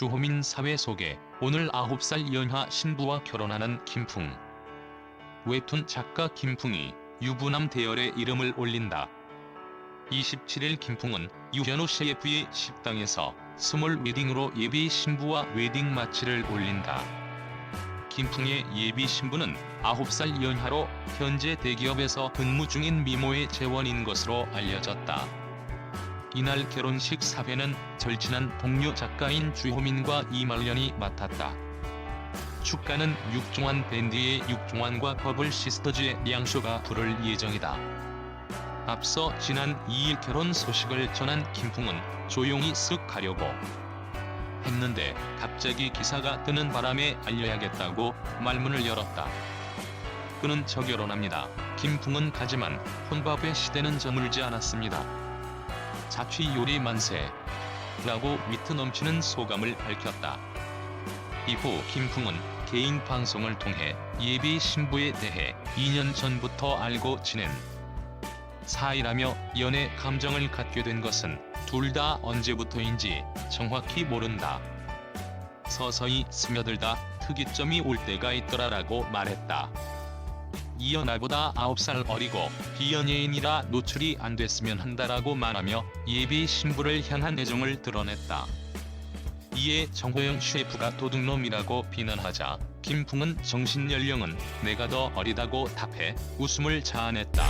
주호민 사회 속에 오늘 9살 연하 신부와 결혼하는 김풍. 웹툰 작가 김풍이 유부남 대열에 이름을 올린다. 27일 김풍은 유현우 셰프의 식당에서 스몰 웨딩으로 예비 신부와 웨딩 마치를 올린다. 김풍의 예비 신부는 9살 연하로 현재 대기업에서 근무 중인 미모의 재원인 것으로 알려졌다. 이날 결혼식 사회는 절친한 동료 작가인 주호민과 이말년이 맡았다. 축가는 육종환 밴드의 육종환과 버블 시스터즈의 량쇼가 부를 예정이다. 앞서 지난 2일 결혼 소식을 전한 김풍은 조용히 쓱 가려고 했는데 갑자기 기사가 뜨는 바람에 알려야겠다고 말문을 열었다. 그는 저결혼합니다. 김풍은 가지만 혼밥의 시대는 저물지 않았습니다. 자취 요리 만세. 라고 위트 넘치는 소감을 밝혔다. 이후 김풍은 개인 방송을 통해 예비 신부에 대해 2년 전부터 알고 지낸 사이라며 연애 감정을 갖게 된 것은 둘 다 언제부터인지 정확히 모른다. 서서히 스며들다 특이점이 올 때가 있더라라고 말했다. 이어 나보다 9살 어리고 비연예인이라 노출이 안 됐으면 한다라고 말하며 예비 신부를 향한 애정을 드러냈다. 이에 정호영 셰프가 도둑놈이라고 비난하자 김풍은 정신 연령은 내가 더 어리다고 답해 웃음을 자아냈다.